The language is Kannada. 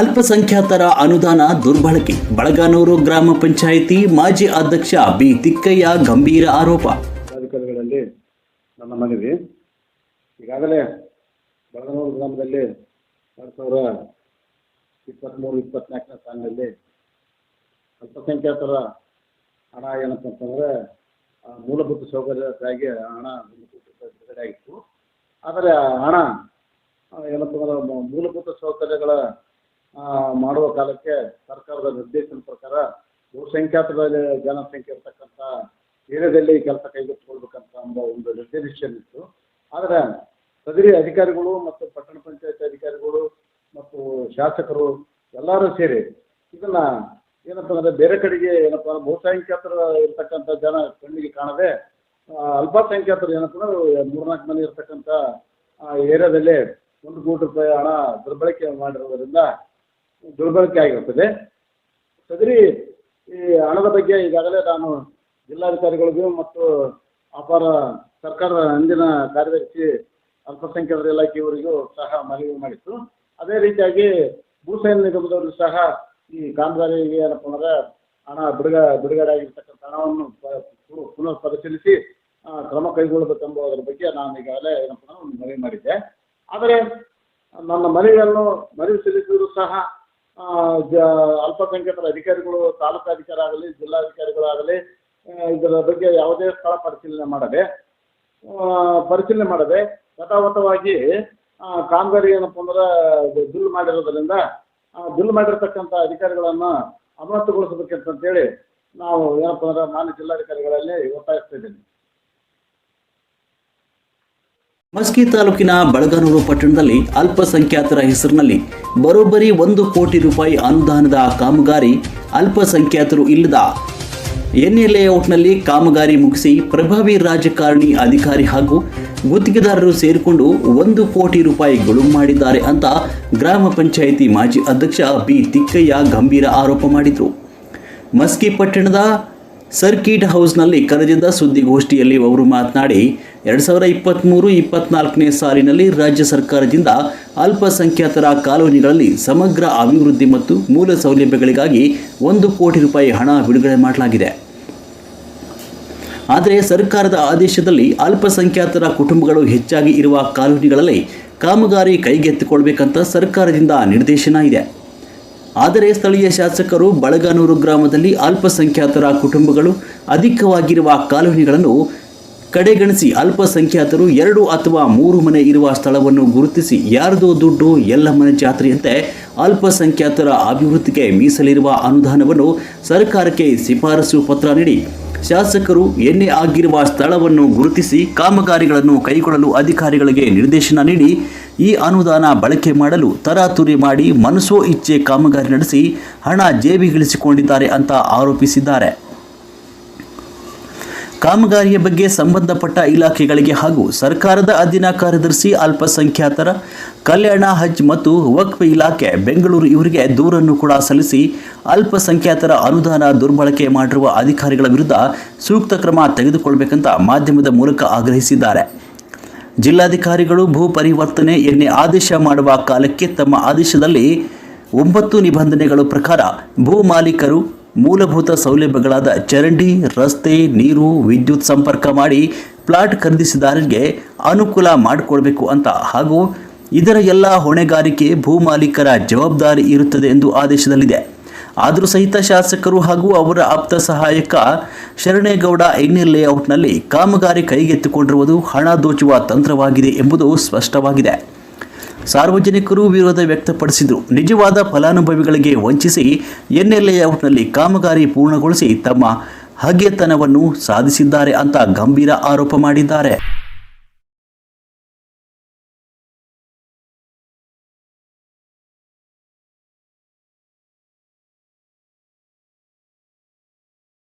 ಅಲ್ಪಸಂಖ್ಯಾತರ ಅನುದಾನ ದುರ್ಬಳಕೆ. ಬಳಗಾನೂರು ಗ್ರಾಮ ಪಂಚಾಯಿತಿ ಮಾಜಿ ಅಧ್ಯಕ್ಷ ಬಿ. ತಿಕ್ಕಯ್ಯ ಗಂಭೀರ ಆರೋಪ. ಅಧಿಕಾರಿಗಳಲ್ಲಿ ನನ್ನ ಮನವಿ. ಈಗಾಗಲೇ ಬಳಗನೂರು ಗ್ರಾಮದಲ್ಲಿ ಎರಡು ಸಾವಿರ ಇಪ್ಪತ್ತ್ಮೂರು ಇಪ್ಪತ್ನಾಲ್ಕನೇ ಸಾಲಿನಲ್ಲಿ ಅಲ್ಪಸಂಖ್ಯಾತರ ಹಣ ಏನಪ್ಪ ಅಂತಂದರೆ ಮೂಲಭೂತ ಸೌಕರ್ಯಕ್ಕಾಗಿ ಹಣ ಬಿಡುಗಡೆ ಆಗಿತ್ತು ಆದರೆ ಹಣ ಏನಪ್ಪ ಅಂದ್ರೆ ಮೂಲಭೂತ ಸೌಕರ್ಯಗಳ ಮಾಡುವ ಕಾಲಕ್ಕೆ ಸರ್ಕಾರದ ನಿರ್ದೇಶನ ಪ್ರಕಾರ ಬಹುಸಂಖ್ಯಾತರ ಜನಸಂಖ್ಯೆ ಇರ್ತಕ್ಕಂಥ, ಏರಿಯಾದಲ್ಲಿ ಕೆಲಸ ಕೈಗೆತ್ತಿಕೊಳ್ಬೇಕಂತ ಒಂದು ನಿರ್ದೇಶನ ಇತ್ತು ಆದರೆ ಸದರಿ ಅಧಿಕಾರಿಗಳು ಮತ್ತು ಪಟ್ಟಣ ಪಂಚಾಯತ್ ಅಧಿಕಾರಿಗಳು ಮತ್ತು ಶಾಸಕರು ಎಲ್ಲರೂ ಸೇರಿ ಇದನ್ನ ಏನಪ್ಪ ಅಂದರೆ ಬೇರೆ ಕಡೆಗೆ ಏನಪ್ಪ ಅಂದ್ರೆ ಬಹುಸಂಖ್ಯಾತರ ಇರತಕ್ಕಂತ ಜನ ಕಣ್ಣಿಗೆ ಕಾಣದೆ ಅಲ್ಪಸಂಖ್ಯಾತರು ಏನಪ್ಪ ಅಂದ್ರೆ ಮೂರ್ನಾಲ್ಕು ಮನೆ ಇರತಕ್ಕಂಥ ಏರಿಯಾದಲ್ಲಿ ಒಂದು ಕೋಟಿ ರೂಪಾಯಿ ಹಣ ದುರ್ಬಳಕೆ ಮಾಡಿರೋದ್ರಿಂದ ದುರ್ಬಳಕೆ ಆಗಿರ್ತದೆ ಸದರಿ ಈ ಹಣದ ಬಗ್ಗೆ ಈಗಾಗಲೇ ನಾನು ಜಿಲ್ಲಾಧಿಕಾರಿಗಳಿಗೂ ಮತ್ತು ಅಪಾರ ಸರ್ಕಾರದ ಅಂದಿನ ಕಾರ್ಯದರ್ಶಿ ಅಲ್ಪಸಂಖ್ಯಾತರ ಇಲಾಖೆಯವರಿಗೂ ಸಹ ಮನವಿ ಮಾಡಿತ್ತು. ಅದೇ ರೀತಿಯಾಗಿ ಭೂಸೇನ ನಿಗಮದವರು ಸಹ ಈ ಕಾಮಗಾರಿಗೆ ಏನಪ್ಪ ಅಂದ್ರೆ ಹಣ ಬಿಡುಗ ಬಿಡುಗಡೆ ಆಗಿರ್ತಕ್ಕಂಥ ಹಣವನ್ನು ಪುನರ್ ಪರಿಶೀಲಿಸಿ ಕ್ರಮ ಕೈಗೊಳ್ಳಬೇಕೆಂಬುದರ ಬಗ್ಗೆ ನಾನು ಈಗಾಗಲೇ ಏನಪ್ಪ ಅಂದ್ರೆ ಮನವಿ ಮಾಡಿದ್ದೆ. ಆದರೆ ನನ್ನ ಮನವಿಯನ್ನು ಮನವಿ ಸಲ್ಲಿಸಿದ್ರು ಸಹ ಅಲ್ಪಸಂಖ್ಯಾತರ ಅಧಿಕಾರಿಗಳು ತಾಲೂಕಾಧಿಕಾರಿ ಆಗಲಿ ಜಿಲ್ಲಾಧಿಕಾರಿಗಳಾಗಲಿ ಇದರ ಬಗ್ಗೆ ಯಾವುದೇ ಸ್ಥಳ ಪರಿಶೀಲನೆ ಮಾಡದೆ ಪರಿಶೀಲನೆ ಮಾಡದೆ ಯಥಾವತ್ತವಾಗಿ ಕಾಮಗಾರಿ ಏನಪ್ಪ ಅಂದ್ರೆ ಬಿಲ್ ಮಾಡಿರೋದ್ರಿಂದ ಬಿಲ್ ಮಾಡಿರತಕ್ಕಂಥ ಅಧಿಕಾರಿಗಳನ್ನು ಅಮಾನತುಗೊಳಿಸಬೇಕಂತೇಳಿ ನಾವು ಏನಪ್ಪ ಅಂದ್ರೆ ಮಾನ್ಯ ಜಿಲ್ಲಾಧಿಕಾರಿಗಳಲ್ಲಿ ಒತ್ತಾಯಿಸ್ತಾ ಇದ್ದೀನಿ. ಮಸ್ಕಿ ತಾಲೂಕಿನ ಬಳಗನೂರು ಪಟ್ಟಣದಲ್ಲಿ ಅಲ್ಪಸಂಖ್ಯಾತರ ಹೆಸರಿನಲ್ಲಿ ಬರೋಬ್ಬರಿ ಒಂದು ಕೋಟಿ ರೂಪಾಯಿ ಅನುದಾನದ ಕಾಮಗಾರಿ ಅಲ್ಪಸಂಖ್ಯಾತರು ಇಲ್ಲದ ಎನ್ಎ ಲೇಔಟ್ನಲ್ಲಿ ಕಾಮಗಾರಿ ಮುಗಿಸಿ ಪ್ರಭಾವಿ ರಾಜಕಾರಣಿ ಅಧಿಕಾರಿ ಹಾಗೂ ಗುತ್ತಿಗೆದಾರರು ಸೇರಿಕೊಂಡು ಒಂದು ಕೋಟಿ ರೂಪಾಯಿ ಗುಳು ಮಾಡಿದ್ದಾರೆ ಅಂತ ಗ್ರಾಮ ಪಂಚಾಯಿತಿ ಮಾಜಿ ಅಧ್ಯಕ್ಷ ಬಿ ತಿಕ್ಕಯ್ಯ ಗಂಭೀರ ಆರೋಪ ಮಾಡಿದರು. ಮಸ್ಕಿ ಪಟ್ಟಣದ ಸರ್ಕಿಟ್ ಹೌಸ್ನಲ್ಲಿ ಕರೆದಿದ್ದ ಸುದ್ದಿಗೋಷ್ಠಿಯಲ್ಲಿ ಅವರು ಮಾತನಾಡಿ, ಎರಡು ಸಾವಿರ ಇಪ್ಪತ್ತ್ಮೂರು ಇಪ್ಪತ್ನಾಲ್ಕನೇ ಸಾಲಿನಲ್ಲಿ ರಾಜ್ಯ ಸರ್ಕಾರದಿಂದ ಅಲ್ಪಸಂಖ್ಯಾತರ ಕಾಲೋನಿಗಳಲ್ಲಿ ಸಮಗ್ರ ಅಭಿವೃದ್ಧಿ ಮತ್ತು ಮೂಲ ಸೌಲಭ್ಯಗಳಿಗಾಗಿ ಒಂದು ಕೋಟಿ ರೂಪಾಯಿ ಹಣ ಬಿಡುಗಡೆ ಮಾಡಲಾಗಿದೆ. ಆದರೆ ಸರ್ಕಾರದ ಆದೇಶದಲ್ಲಿ ಅಲ್ಪಸಂಖ್ಯಾತರ ಕುಟುಂಬಗಳು ಹೆಚ್ಚಾಗಿ ಇರುವ ಕಾಲೋನಿಗಳಲ್ಲಿ ಕಾಮಗಾರಿ ಕೈಗೆತ್ತಿಕೊಳ್ಬೇಕಂತ ಸರ್ಕಾರದಿಂದ ನಿರ್ದೇಶನ ಇದೆ. ಆದರೆ ಸ್ಥಳೀಯ ಶಾಸಕರು ಬಳಗಾನೂರು ಗ್ರಾಮದಲ್ಲಿ ಅಲ್ಪಸಂಖ್ಯಾತರ ಕುಟುಂಬಗಳು ಅಧಿಕವಾಗಿರುವ ಕಾಲೋನಿಗಳನ್ನು ಕಡೆಗಣಿಸಿ ಅಲ್ಪಸಂಖ್ಯಾತರು ಎರಡು ಅಥವಾ ಮೂರು ಮನೆ ಇರುವ ಸ್ಥಳವನ್ನು ಗುರುತಿಸಿ ಯಾರದೋ ದುಡ್ಡು ಎಲ್ಲ ಮನೆ ಜಾತ್ರೆಯಂತೆ ಅಲ್ಪಸಂಖ್ಯಾತರ ಅಭಿವೃದ್ಧಿಗೆ ಮೀಸಲಿರುವ ಅನುದಾನವನ್ನು ಸರ್ಕಾರಕ್ಕೆ ಶಿಫಾರಸು ಪತ್ರ ನೀಡಿ ಶಾಸಕರು ಎನ್ನೆ ಆಗಿರುವ ಸ್ಥಳವನ್ನು ಗುರುತಿಸಿ ಕಾಮಗಾರಿಗಳನ್ನು ಕೈಗೊಳ್ಳಲು ಅಧಿಕಾರಿಗಳಿಗೆ ನಿರ್ದೇಶನ ನೀಡಿ ಈ ಅನುದಾನ ಬಳಕೆ ಮಾಡಲು ತರಾತುರಿ ಮಾಡಿ ಮನಸೋ ಇಚ್ಛೆ ಕಾಮಗಾರಿ ನಡೆಸಿ ಹಣ ಜೇಬಿಗಿಳಿಸಿಕೊಂಡಿದ್ದಾರೆ ಅಂತ ಆರೋಪಿಸಿದ್ದಾರೆ. ಕಾಮಗಾರಿಯ ಬಗ್ಗೆ ಸಂಬಂಧಪಟ್ಟ ಇಲಾಖೆಗಳಿಗೆ ಹಾಗೂ ಸರ್ಕಾರದ ಅಧೀನ ಕಾರ್ಯದರ್ಶಿ ಅಲ್ಪಸಂಖ್ಯಾತರ ಕಲ್ಯಾಣ ಹಜ್ ಮತ್ತು ವಕ್ಫ್ ಇಲಾಖೆ ಬೆಂಗಳೂರು ಇವರಿಗೆ ದೂರನ್ನು ಕೂಡ ಸಲ್ಲಿಸಿ ಅಲ್ಪಸಂಖ್ಯಾತರ ಅನುದಾನ ದುರ್ಬಳಕೆ ಮಾಡಿರುವ ಅಧಿಕಾರಿಗಳ ವಿರುದ್ಧ ಸೂಕ್ತ ಕ್ರಮ ತೆಗೆದುಕೊಳ್ಳಬೇಕಂತ ಮಾಧ್ಯಮದ ಮೂಲಕ ಆಗ್ರಹಿಸಿದ್ದಾರೆ. ಜಿಲ್ಲಾಧಿಕಾರಿಗಳು ಭೂ ಪರಿವರ್ತನೆ ಎನ್ನೆ ಆದೇಶ ಮಾಡುವ ಕಾಲಕ್ಕೆ ತಮ್ಮ ಆದೇಶದಲ್ಲಿ ಒಂಬತ್ತು ನಿಬಂಧನೆಗಳ ಪ್ರಕಾರ ಭೂ ಮಾಲೀಕರು ಮೂಲಭೂತ ಸೌಲಭ್ಯಗಳಾದ ಚರಂಡಿ, ರಸ್ತೆ, ನೀರು, ವಿದ್ಯುತ್ ಸಂಪರ್ಕ ಮಾಡಿ ಪ್ಲಾಟ್ ಖರೀದಿಸಿದಾರರಿಗೆ ಅನುಕೂಲ ಮಾಡಿಕೊಡಬೇಕು ಅಂತ. ಹಾಗೂ ಇದರ ಎಲ್ಲ ಹೊಣೆಗಾರಿಕೆ ಭೂ ಮಾಲೀಕರ ಜವಾಬ್ದಾರಿ ಇರುತ್ತದೆ ಎಂದು ಆದೇಶದಲ್ಲಿದೆ. ಆದರೂ ಸಹಿತ ಶಾಸಕರು ಹಾಗೂ ಅವರ ಆಪ್ತ ಸಹಾಯಕ ಶರಣೇಗೌಡ ಎಣ್ಣೆ ಲೇಔಟ್ನಲ್ಲಿ ಕಾಮಗಾರಿ ಕೈಗೆತ್ತಿಕೊಂಡಿರುವುದು ಹಣ ದೋಚುವ ತಂತ್ರವಾಗಿದೆ ಎಂಬುದು ಸ್ಪಷ್ಟವಾಗಿದೆ. ಸಾರ್ವಜನಿಕರು ವಿರೋಧ ವ್ಯಕ್ತಪಡಿಸಿದರು. ನಿಜವಾದ ಫಲಾನುಭವಿಗಳಿಗೆ ವಂಚಿಸಿ ಎನ್ಎಲ್ಎಔಟ್ನಲ್ಲಿ ಕಾಮಗಾರಿ ಪೂರ್ಣಗೊಳಿಸಿ ತಮ್ಮ ಹಗೆತನವನ್ನು ಸಾಧಿಸಿದ್ದಾರೆ ಅಂತ ಗಂಭೀರ ಆರೋಪ ಮಾಡಿದ್ದಾರೆ.